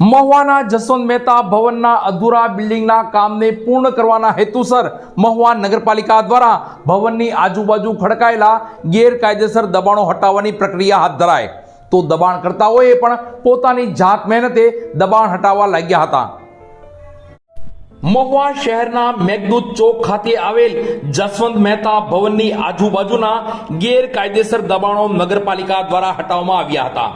મહુવાના જસવંત મહેતા ભવનના અધૂરા બિલ્ડિંગના કામને પૂર્ણ કરવાના હેતુસર મહુવા નગરપાલિકા દ્વારા ભવનની આજુબાજુ ખડકાયેલા ગેરકાયદેસર દબાણો હટાવવાની પ્રક્રિયા હાથ ધરાય. તો દબાણકર્તાઓએ પણ પોતાની જાત મહેનતે દબાણ હટાવવા લાગ્યા હતા. મહુવા શહેરના મેઘદૂત ચોક ખાતે આવેલ જસવંત મહેતા ભવનની આજુબાજુના ગેરકાયદેસર દબાણો નગરપાલિકા દ્વારા હટાવવામાં આવ્યા હતા.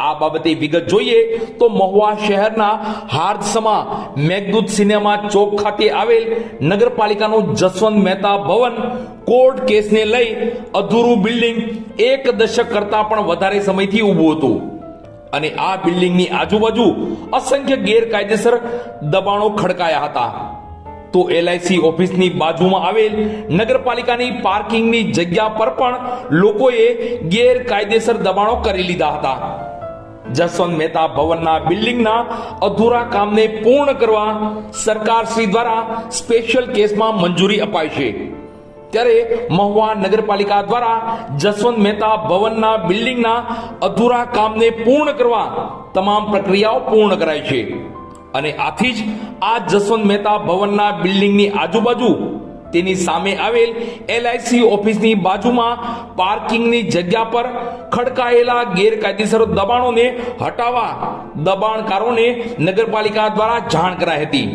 આ બાબતે વિગત જોઈએ તો મહુવા શહેરના હાર્દસમા મેઘદૂત સિનેમા ચોક ખાતે આવેલ નગરપાલિકાનું જસવંત મહેતા ભવન કોર્ટ કેસને લઈ અધૂરું બિલ્ડિંગ એક દશક કરતા પણ વધારે સમયથી ઊભું હતું. અને આ બિલ્ડિંગની આજુબાજુ અસંખ્ય ગેરકાયદેસર દબાણો ખડકાયા હતા. તો એલઆઈસી ઓફિસની બાજુમાં આવેલ નગરપાલિકાની પાર્કિંગની જગ્યા પર પણ લોકોએ ગેરકાયદેસર દબાણો કરી લીધા હતા. જસવંત મહેતા ભવનના બિલ્ડિંગના અધૂરા કામને પૂર્ણ કરવા સરકાર શ્રી દ્વારા સ્પેશિયલ કેસમાં મંજૂરી અપાઈ છે. ત્યારે મહુવા નગરપાલિકા દ્વારા જસવંત મહેતા ભવનના બિલ્ડિંગના અધૂરા કામને પૂર્ણ કરવા તમામ પ્રક્રિયાઓ પૂર્ણ કરાઈ છે. અને આથી જ આ જસવંત મહેતા ભવનના બિલ્ડિંગની આજુબાજુ તેની સામે આવેલ એલઆઈસી ઓફિસની બાજુમાં પાર્કિંગની જગ્યા પર ખડકાયેલા ગેરકાયદેસર દબાણોને હટાવવા દબાણકારોને નગરપાલિકા દ્વારા જાણ કરાઈ હતી.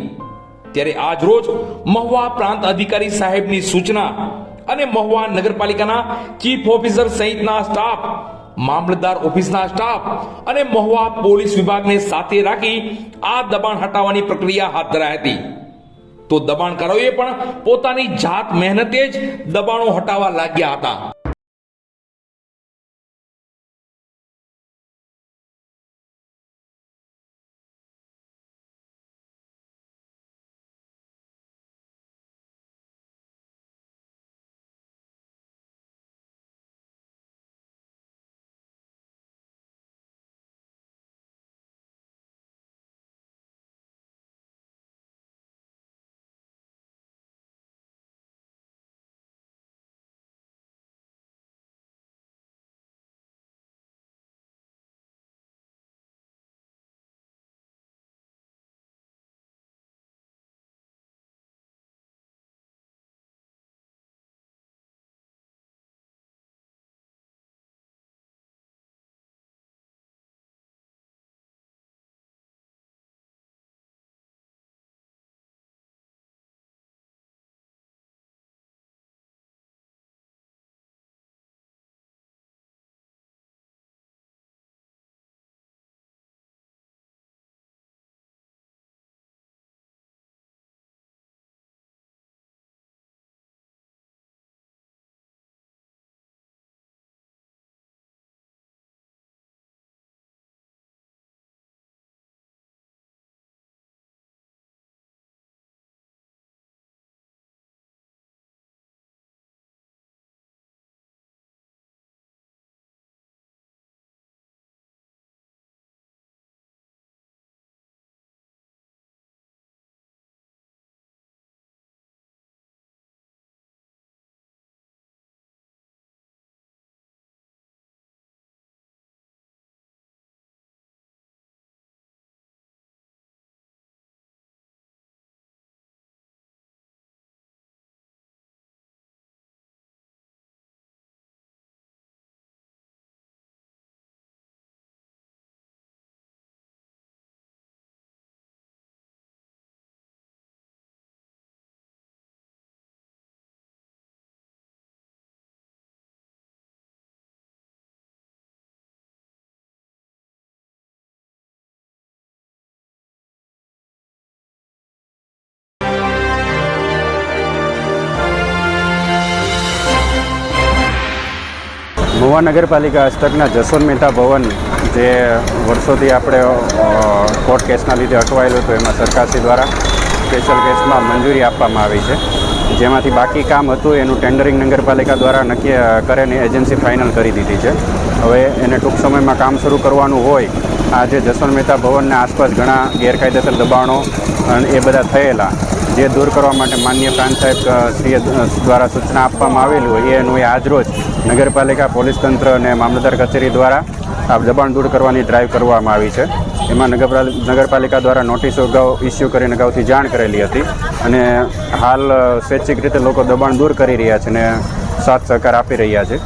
ત્યારે આજ રોજ મહુવા પ્રાંત અધિકારી સાહેબની સૂચના અને મહુવા નગરપાલિકાના ચીફ ઓફિસર સહિતના સ્ટાફ, મામલતદાર ઓફિસના સ્ટાફ અને મહુવા પોલીસ વિભાગને સાથે રાખી આ દબાણ હટાવવાની પ્રક્રિયા હાથ ધરાઈ હતી. તો દબાણકારોએ પણ પોતાની જાત મહેનતે જ દબાણો હટાવવા લાગ્યા હતા. મહુવા નગરપાલિકા હસ્તકના જસવંત મહેતા ભવન જે વર્ષોથી આપણે કોર્ટ કેસના લીધે અટવાયેલું હતું એમાં સરકારશ્રી દ્વારા સ્પેશિયલ કેસમાં મંજૂરી આપવામાં આવી છે. જેમાંથી બાકી કામ હતું એનું ટેન્ડરિંગ નગરપાલિકા દ્વારા નક્કી અ, એજન્સી ફાઇનલ કરી દીધી છે. હવે એને ટૂંક સમયમાં કામ શરૂ કરવાનું હોય આજે જસવંત મહેતા ભવનના આસપાસ ઘણા ગેરકાયદેસર દબાણો અને એ બધા થયેલા જે દૂર કરવા માટે માન્ય પ્રાંત સાહેબ શ્રી દ્વારા સૂચના આપવામાં આવેલી હોય એનું એ આજરોજ નગરપાલિકા, પોલીસ તંત્ર અને મામલતદાર કચેરી દ્વારા આ દબાણ દૂર કરવાની ડ્રાઈવ કરવામાં આવી છે. એમાં નગરપાલ- નગરપાલિકા દ્વારા નોટિસો અગાઉ ઇસ્યુ કરીને અગાઉથી જાણ કરેલી હતી અને હાલ સ્વૈચ્છિક રીતે લોકો દબાણ દૂર કરી રહ્યા છે અને સાથ સહકાર આપી રહ્યા છે.